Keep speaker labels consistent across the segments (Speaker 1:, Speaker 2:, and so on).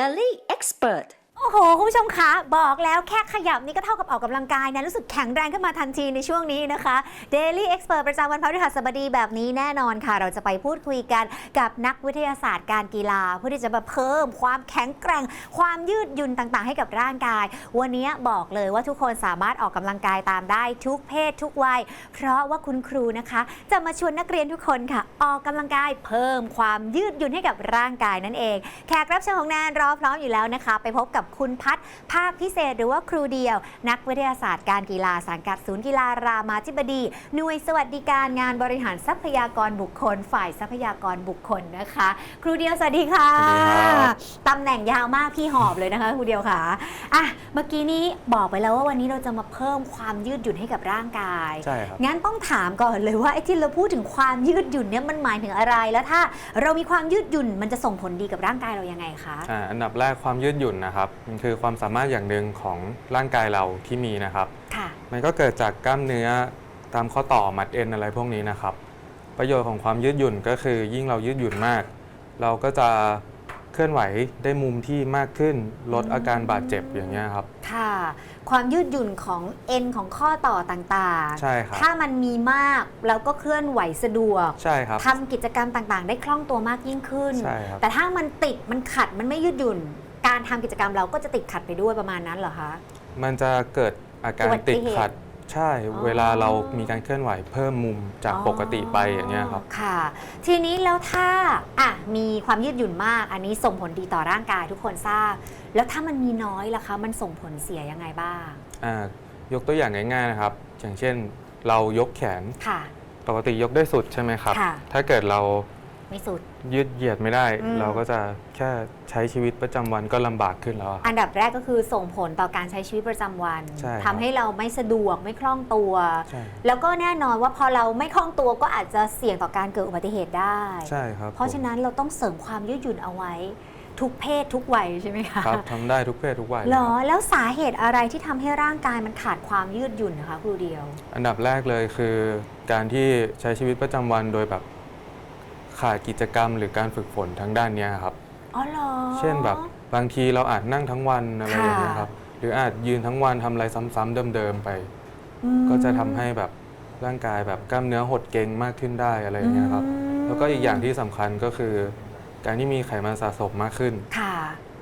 Speaker 1: Delhi Expert.
Speaker 2: โอ้โห คุณผู้ชมคะบอกแล้วแค่ขยับนี่ก็เท่ากับออกกำลังกายนะรู้สึกแข็งแรงขึ้นมาทันทีในช่วงนี้นะคะ Daily Expert ประจำวันพฤหัสบดีแบบนี้แน่นอนค่ะ เราจะไปพูดคุยกันกับนักวิทยาศาสตร์การกีฬา เพื่อที่จะมาเพิ่มความแข็งแกร่ง ความยืดหยุ่นต่างๆ ให้กับร่างกาย วันนี้บอกเลยว่าทุกคนสามารถออกกำลังกายตามได้ทุกเพศทุกวัย เพราะว่าคุณครูนะคะ จะมาชวนนักเรียนทุกคนค่ะ ออกกำลังกายเพิ่มความยืดหยุ่นให้กับร่างกายนั่นเอง แขกรับเชิญของแนนรอพร้อมอยู่แล้วนะคะ ไปพบกับคุณพัฒน์ภาคพิเศษหรือว่าครูเดียว นักวิทยาศาสตร์การกีฬาสังกัดศูนย์กีฬารามาธิบดี หน่วยสวัสดิการงานบริหารทรัพยากรบุคคล ฝ่ายทรัพยากรบุคคลนะคะ ครูเดียวสวัสดีค่ะ
Speaker 3: สวัสดีครับ
Speaker 2: ตำแหน่งยาวมากพี่หอบเลยนะคะครูเดียวค่ะอะเมื่อกี้นี้บอกไปแล้วว่าวันนี้เราจะมาเพิ่มความยืดหยุ่นให้กับร่างกาย
Speaker 3: ใช่ครับ
Speaker 2: งั้นต้องถามก่อนเลยว่าไอ้ที่เราพูดถึงความยืดหยุ่นเนี่ยมันหมายถึงอะไรแล้วถ้า เรามีความยืดหยุ่นมันจะส่งผลดีกับร่างกายเรายังไงคะ
Speaker 3: อ่าอันดับแรกความยืดหยุ่นนะครับมันคือความสามารถอย่างหนึ่งของร่างกายเราที่มีนะครับ
Speaker 2: ค่ะ
Speaker 3: มันก็เกิดจากกล้ามเนื้อตามข้อต่อมัดเอ็นอะไรพวกนี้นะครับ ประโยชน์ของความยืดหยุ่นก็คือยิ่งเรายืดหยุ่นมาก เราก็จะเคลื่อนไหวได้มุมที่มากขึ้นลดอาการบาดเจ็บอย่างเงี้ยครับ
Speaker 2: ค่ะ ความยืดหยุ่นของเอ็นของข้อต่อต่าง
Speaker 3: ใช่ครับ
Speaker 2: ถ้ามันมีมากเราก็เคลื่อนไหวสะดวก
Speaker 3: ใช่ครับ
Speaker 2: ทำกิจกรรมต่างๆ ได้คล่องตัวมากยิ่งขึ้น
Speaker 3: ใช่ครับ
Speaker 2: แต่ถ้ามันติดมันขัดมันไม่ยืดหยุ่น การทำกิจกรรมเราก็จะติดขัดไปด้วยประมาณนั้นเหรอคะ
Speaker 3: มันจะเกิดอาการ
Speaker 2: อุบัติ
Speaker 3: ติด
Speaker 2: เหตุ
Speaker 3: ขัดใช่
Speaker 2: อ๋อ
Speaker 3: เวลาเรามีการเคลื่อนไหวเพิ่มมุมจากปกติไปอย่างเงี้ยครับ
Speaker 2: ค่ะ ทีนี้แล้วถ้าอะมีความยืดหยุ่นมาก อันนี้ส่งผลดีต่อร่างกายทุกคนทราบ แล้วถ้ามันมีน้อยล่ะคะมันส่งผลเสียยังไงบ้าง
Speaker 3: อ่ายกตัวอย่างง่ายๆนะครับ อย่างเช่น เรายกแขน
Speaker 2: ค่ะ
Speaker 3: ปกติยกได้สุดใช่ไหมครับ
Speaker 2: ค่ะ
Speaker 3: ถ้าเกิดเรา
Speaker 2: ไม่สุด
Speaker 3: ยืดเหยียดไม่ได้
Speaker 2: อืม
Speaker 3: เราก็จะแค่ใช้ชีวิตประจำวันก็ลำบากขึ้นแล้วอะ
Speaker 2: อันดับแรกก็คือส่งผลต่อการใช้ชีวิตประจำวัน
Speaker 3: ใช่ครับ
Speaker 2: ทำให้เราไม่สะดวกไม่คล่องตัว
Speaker 3: ใช่
Speaker 2: แล้วก็แน่นอนว่าพอเราไม่คล่องตัวก็อาจจะเสี่ยงต่อการเกิดอุบัติเหตุได้
Speaker 3: ใช่ครับ
Speaker 2: เพราะฉะนั้นเราต้องเสริมความยืดหยุ่นเอาไว้ ทุกเพศทุกวัยใช่ไหมคะ
Speaker 3: ครับทำได้ทุกเพศทุกวัย
Speaker 2: เหรอ
Speaker 3: ครับ
Speaker 2: แล้วสาเหตุอะไรที่ทำให้ร่างกายมันขาดความยืดหยุ่นนะคะครูเดียว
Speaker 3: อันดับแรกเลยคือ การที่ใช้ชีวิตประจำวันโดยแบบ ขาดกิจกรรมหรือการฝึกฝนทางด้านเนี้ยครับ
Speaker 2: อ๋อเหรอ
Speaker 3: เช่นแบบบางทีเราอาจนั่งทั้งวันอะไรอย่างเงี้ยครับ หรืออาจยืนทั้งวันทำอะไรซ้ำๆเดิมๆไป
Speaker 2: อืม
Speaker 3: ก็จะทำให้แบบร่างกายแบบกล้ามเนื้อหดเกร็งมากขึ้นได้อะไรอย่างเงี้ยครับ
Speaker 2: อืม
Speaker 3: แล้วก็อีกอย่างที่สำคัญก็คือ การที่มีไขมันสะสมมากขึ้น
Speaker 2: ค่ะ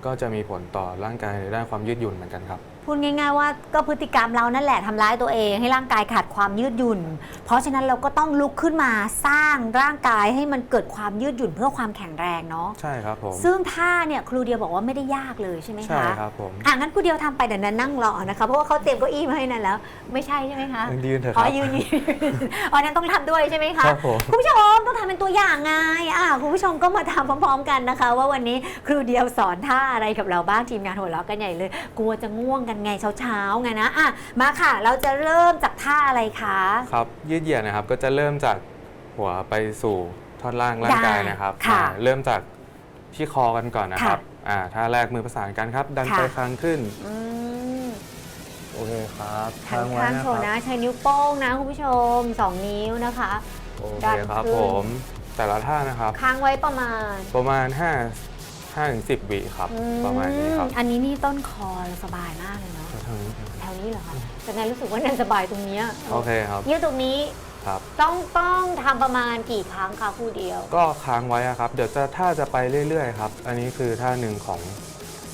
Speaker 3: ก็จะมีผลต่อร่างกายในด้านความยืดหยุ่นเหมือนกันครับ
Speaker 2: พูดง่าย ๆ ว่าก็พฤติกรรมเรานั่นแหละทำร้ายตัวเองให้ร่างกายขาดความยืดหยุ่น เพราะฉะนั้นเราก็ต้องลุกขึ้นมาสร้างร่างกายให้มันเกิดความยืดหยุ่นเพื่อความแข็งแรงเนาะ
Speaker 3: ใช่ครับผม
Speaker 2: ซึ่งท่าเนี่ยครูเดียวบอกว่าไม่ได้ยากเลยใช่ไหมคะ
Speaker 3: ใช่ครับผม
Speaker 2: อะงั้นครูเดียวทำไปเดี๋ยวนั้นนั่งรอนะคะเพราะว่าเขาเตรียมเก้าอี้มาให้นั่นแล้ว ไม่ใช่ใช่ไหมคะ
Speaker 3: ยืนเถอะค
Speaker 2: อ๋อ
Speaker 3: รับ
Speaker 2: ยืนยืนอ๋อนั้นต้องทำด้วยใช่ไหมคะ
Speaker 3: ครับผม
Speaker 2: คุณผู้ชมต้องทำเป็นตัวอย่างไงอะคุณผู้ชมก็มาทำพร้อม ๆ กันนะคะ ว่าวันนี้ครูเดียวสอนท่าอะไรกับเราบ้างทีมงานหัวเราะกันใหญ่เลย กลัวจะง่วงกันไงเช้าๆไงนะอะมาค่ะ เราจะเริ่มจากท่าอะไรคะ
Speaker 3: ครับยืดเหยียดนะครับก็จะเริ่มจากหัวไปสู่ท่อนล่างร่างกายนะครับ
Speaker 2: ค่ะ
Speaker 3: อ่าเริ่มจากที่คอกันก่อนนะครับ
Speaker 2: ค่ะ
Speaker 3: อ่าท่าแรกมือประสานกันครับ ดัน
Speaker 2: ค่ะ
Speaker 3: ไปคางขึ้น
Speaker 2: อืม
Speaker 3: โอเคครับ
Speaker 2: หัน
Speaker 3: ไว้
Speaker 2: ข้าง
Speaker 3: นะ
Speaker 2: โช
Speaker 3: ค
Speaker 2: ว์
Speaker 3: รับ
Speaker 2: นะ ใช้นิ้วโป้งนะคุณผู้ชม2นิ้วนะคะ
Speaker 3: โอ
Speaker 2: ดั
Speaker 3: เคนครับ
Speaker 2: ขึ้น
Speaker 3: ผมแต่ละท่านะครับ
Speaker 2: ค้างไว้ประมาณ
Speaker 3: ประมาณ5 5ถึง10วิครับ
Speaker 2: อื
Speaker 3: ประมาณนี้ครับ
Speaker 2: อันนี้นี่ต้นคอสบายมากเลยเนาะ
Speaker 3: ทางนี้ครับ
Speaker 2: แถวนี้เหรอคะแต่แนนรู้สึกว่าแนนสบายตรงเนี้ย
Speaker 3: โอเคครับ
Speaker 2: ยืดตรงนี้
Speaker 3: ครับ
Speaker 2: ต้องต้องทำประมาณกี่ครั้งคะคู่เดียว
Speaker 3: ก็ค้างไว้อะครับ เดี๋ยวจะท่าจะไปเรื่อยๆครับ อันนี้คือท่าหนึ่งของ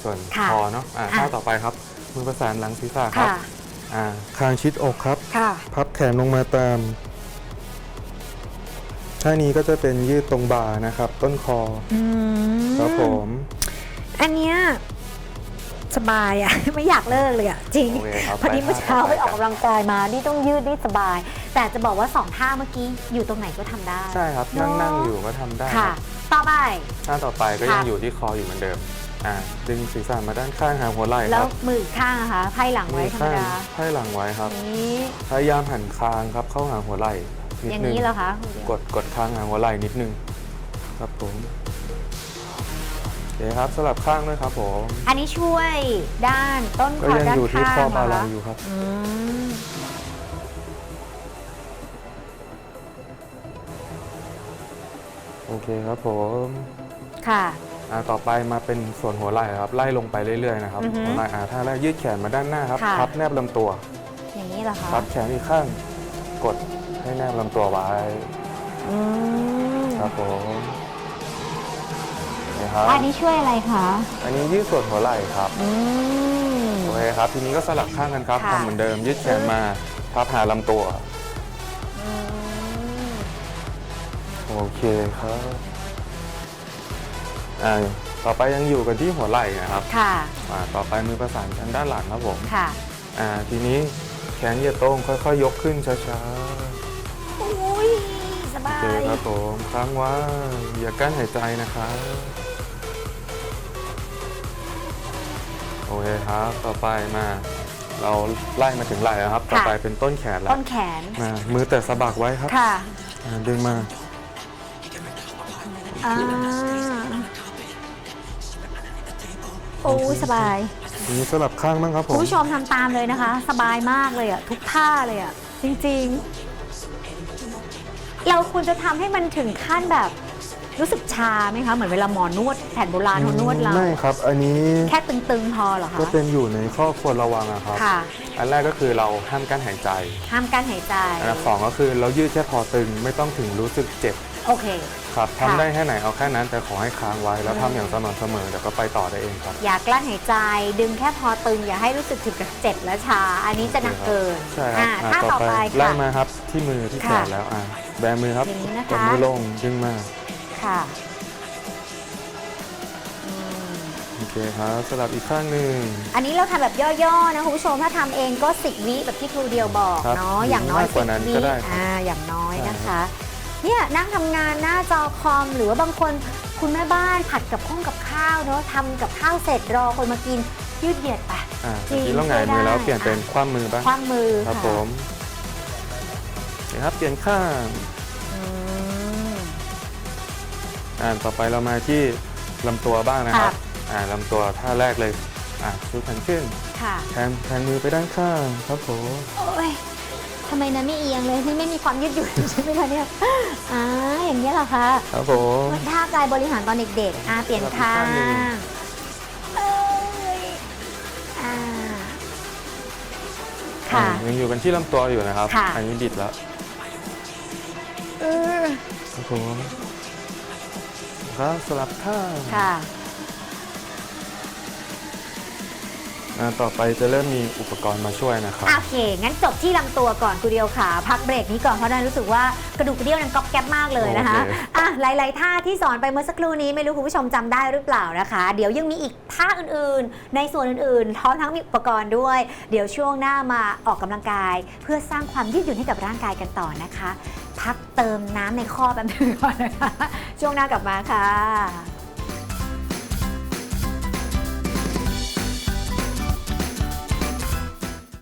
Speaker 3: ส่วน
Speaker 2: ค่ะ
Speaker 3: คอเนาะอ่า
Speaker 2: อะ
Speaker 3: ท่าต่อไปครับ มือประสานหลังศีรษะครับ
Speaker 2: ค่ะ
Speaker 3: อ่าคางชิดอกครับ
Speaker 2: ค่ะ
Speaker 3: พับแขนลงมาตาม ท่านี้ก็จะเป็นยืดตรงบ่านะครับ ต้นคอ
Speaker 2: อื
Speaker 3: ครับผม
Speaker 2: อันเนี้ยสบายอะ ไม่อยากเลิกเลยอะจริง
Speaker 3: โอเคครับ
Speaker 2: พอดี
Speaker 3: ไป
Speaker 2: เมื่อเช้า
Speaker 3: ท่าต่อไป
Speaker 2: ไปออกกำลังกายมา นี่ต้องยืดนี่สบาย แต่จะบอกว่าสองท่าเมื่อกี้อยู่ตรงไหนก็ทำได้
Speaker 3: ใช่ครับนั่ง
Speaker 2: เนอะ
Speaker 3: นั่งอยู่ก็ทำได้ค
Speaker 2: ค่ะ
Speaker 3: รับ
Speaker 2: ต่อไป
Speaker 3: ท่าต่อไปก็
Speaker 2: ค่ะ
Speaker 3: ยังอยู่ที่คออยู่เหมือนเดิมอ่าดึงศีรษะมาด้านข้างหาหัวไหล่
Speaker 2: แล้
Speaker 3: ควรับ
Speaker 2: มืออีกข้างนะคะไพ่หลังไว้ธรรม
Speaker 3: ข้าง
Speaker 2: ดา
Speaker 3: ไพ่หลังไว้ครับ
Speaker 2: นี้
Speaker 3: พยายามหันคางครับเข้าหาหัวไหล่ นิด
Speaker 2: อย่าง
Speaker 3: นึง
Speaker 2: นี้เหรอคะคุณเดียว
Speaker 3: กดกดคางหาหัวไหล่นิดนึงครับผมโอเคครับสลับข้างด้วยครับผม
Speaker 2: อันนี้ช่วยด้านต้นค
Speaker 3: ก็
Speaker 2: อ
Speaker 3: ยัง
Speaker 2: ด้าน
Speaker 3: อยู่ที่
Speaker 2: ข้าง
Speaker 3: ข้อบา
Speaker 2: เหร
Speaker 3: ลั
Speaker 2: อง
Speaker 3: ก์อยู่ครับ
Speaker 2: อืม
Speaker 3: โอเคครับผม
Speaker 2: ค่ะ
Speaker 3: อ่าต่อไปมาเป็นส่วนหัวไหล่ครับ ไล่ลงไปเรื่อยๆนะครับ
Speaker 2: อือฮึ
Speaker 3: หัวไหล่อ่าท่าแรกยืดแขนมาด้านหน้าครับ
Speaker 2: ค่ะ
Speaker 3: พับแนบลำตัว
Speaker 2: อย่างนี้เหรอคะ
Speaker 3: พับแขนอีกข้าง กด ให้แนบลำตัวไว้
Speaker 2: อืม
Speaker 3: ครับผมนี่ครับ
Speaker 2: อันนี้ช่วยอะไรคะ
Speaker 3: อันนี้ยืดส่วนหัวไหล่ครับ
Speaker 2: อืม
Speaker 3: โอเคครับ ทีนี้ก็สลับข้างกันครับ
Speaker 2: ค่ะ
Speaker 3: ทำเหมือนเดิมยืดแขนมาพับหาลำตัว
Speaker 2: อืม
Speaker 3: โอเคครับอ่าต่อไปยังอยู่กันที่หัวไหล่นะครับ
Speaker 2: ค่ะ
Speaker 3: อ่าต่อไปมือประสานกันด้านหลังครับผม
Speaker 2: ค่ะ
Speaker 3: อ่าทีนี้แขนเหยียดตรงค่อยๆ ยกขึ้นช้า ผมค้างไว้อย่ากั้นหายใจนะครับโอเคครับต่อไปมา เราไล่มาถึงไหล่แล้วครับ ต่อไปเป็นต้นแขนแล้
Speaker 2: ต้
Speaker 3: ว
Speaker 2: นแขน
Speaker 3: มามือแต่สะบักไว้ครับ
Speaker 2: ค่ะ
Speaker 3: อ่าดึงมา
Speaker 2: อ่าโอ้ยสบาย
Speaker 3: ทีนี้สลับข้างบ้างครับผ
Speaker 2: คุณ
Speaker 3: ม
Speaker 2: ผู้ชมทำตามเลยนะคะ สบายมากเลยอะทุกท่าเลยอะจริง ๆ เราควรจะทำให้มันถึงขั้นแบบรู้สึกชาไหมคะ เหมือนเวลาหมอนวดแผนโบราณเขานวดเรา
Speaker 3: ไม่ครับ อันนี้
Speaker 2: แค่ตึงๆพอเหรอคะ
Speaker 3: ก็เป็นอยู่ในข้อควรระวังอะครับ
Speaker 2: ค่ะ
Speaker 3: อันแรกก็คือเราห้ามกั้นหายใจ
Speaker 2: ห้ามการหายใจ
Speaker 3: อันดับสองก็คือเรายืดแค่พอตึงไม่ต้องถึงรู้สึกเจ็บ
Speaker 2: โอเค
Speaker 3: ครับ
Speaker 2: ค่ะ
Speaker 3: ทำได้แค่ไหนเอาแค่นั้นแต่ขอให้ค้างไว้แล้วทำอย่างสม่ำเสมอเดี๋ยวก็ไปต่อได้เองครับ
Speaker 2: อย่ากลั้นหายใจ ดึงแค่พอตึง อย่าให้รู้สึกถึงกับเจ็บและชา อันนี้จะหนักเกิน
Speaker 3: ใช่ครับ
Speaker 2: อ่า
Speaker 3: อ่า
Speaker 2: ท่าต่อไป
Speaker 3: ไล่
Speaker 2: ค่ะ
Speaker 3: มาครับที่มือที่แข
Speaker 2: ค่ะ
Speaker 3: นแล้วอ่าแบมือครับ
Speaker 2: อย่างนี้นะคะ
Speaker 3: กดมือลงดึงมา
Speaker 2: ค่ะอืม
Speaker 3: โอเคครับสลับอีกข้างหนึ่ง
Speaker 2: อันนี้เราทำแบบย่อๆนะคุณผู้ชมถ้าทำเองก็สิบวิแบบที่ครูเดียวบอก
Speaker 3: ครับ
Speaker 2: เนาะอย่างน้อย
Speaker 3: มากกว่านั้น
Speaker 2: 10วิ
Speaker 3: ก็ได้ครับ
Speaker 2: อ่าอย่างน้อย
Speaker 3: ใช่
Speaker 2: นะคะ เนี่ยนั่งทำงานหน้าจอคอม หรือว่าบางคนคุณแม่บ้านผัดกับข้องกับข้าวเนาะทำกับข้าวเสร็จรอคนมากินยืดเหยียดไป
Speaker 3: อ่า
Speaker 2: จริ
Speaker 3: เมื่องกี้เราหงายมือแล้วเปลี่ยนเป็นคว่ำมือบ้าง
Speaker 2: คว่ำมือ
Speaker 3: ครับ
Speaker 2: ค่ะ
Speaker 3: ผมโอเคครับเปลี่ยนข้าง
Speaker 2: อืม
Speaker 3: อ่าต่อไปเรามาที่ลำตัวบ้างนะครับ
Speaker 2: ครับ
Speaker 3: อ่าลำตัวท่าแรกเลยอ่าชูแขนขึ้น
Speaker 2: ค่ะ
Speaker 3: แทนแทนมือไปด้านข้างครับผม
Speaker 2: โอ้ย ทำไมนั้นไม่เอียงเลยนี่ไม่มีความยืดหยุ่น ใช่ไหมคะเนี่ยอ่าอย่างนี้ยเหรอคะ
Speaker 3: ครับผม
Speaker 2: ท่ากายบริหารตอนเด็กๆอ่าเปลี่ยนข้า
Speaker 3: อีกข้างหนึ่ง
Speaker 2: งเอ้ยอ่าค่ะ
Speaker 3: อ่ายังอยู่กันที่ลำตัวอยู่นะครับ
Speaker 2: ค่ะ
Speaker 3: อันนี้บิดแล้ว
Speaker 2: เออ
Speaker 3: ครับผมครับสลับข้าง
Speaker 2: ค่ะ
Speaker 3: อ่าต่อไปจะเริ่มมีอุปกรณ์มาช่วยนะครับ
Speaker 2: โอเค งั้นจบที่ลำตัวก่อนคุณเดียวค่ะ พักเบรกนี้ก่อนเพราะนั้นรู้สึกว่ากระดูกกระเดี่ยวนั้นก๊อบแก๊บมากเลยนะคะ
Speaker 3: โอเค
Speaker 2: อะ หลาย ๆ ท่าที่สอนไปเมื่อสักครู่นี้ไม่รู้คุณผู้ชมจำได้หรือเปล่านะคะ เดี๋ยวยังมีอีกท่าอื่น ๆ ในส่วนอื่น ๆ พร้อมทั้งมีอุปกรณ์ด้วย เดี๋ยวช่วงหน้ามาออกกำลังกาย เพื่อสร้างความยืดหยุ่นให้กับร่างกายกันต่อนะคะ พักเติมน้ำในข้อแป๊บนึงก่อนนะคะ ช่วงหน้ากลับมาค่ะ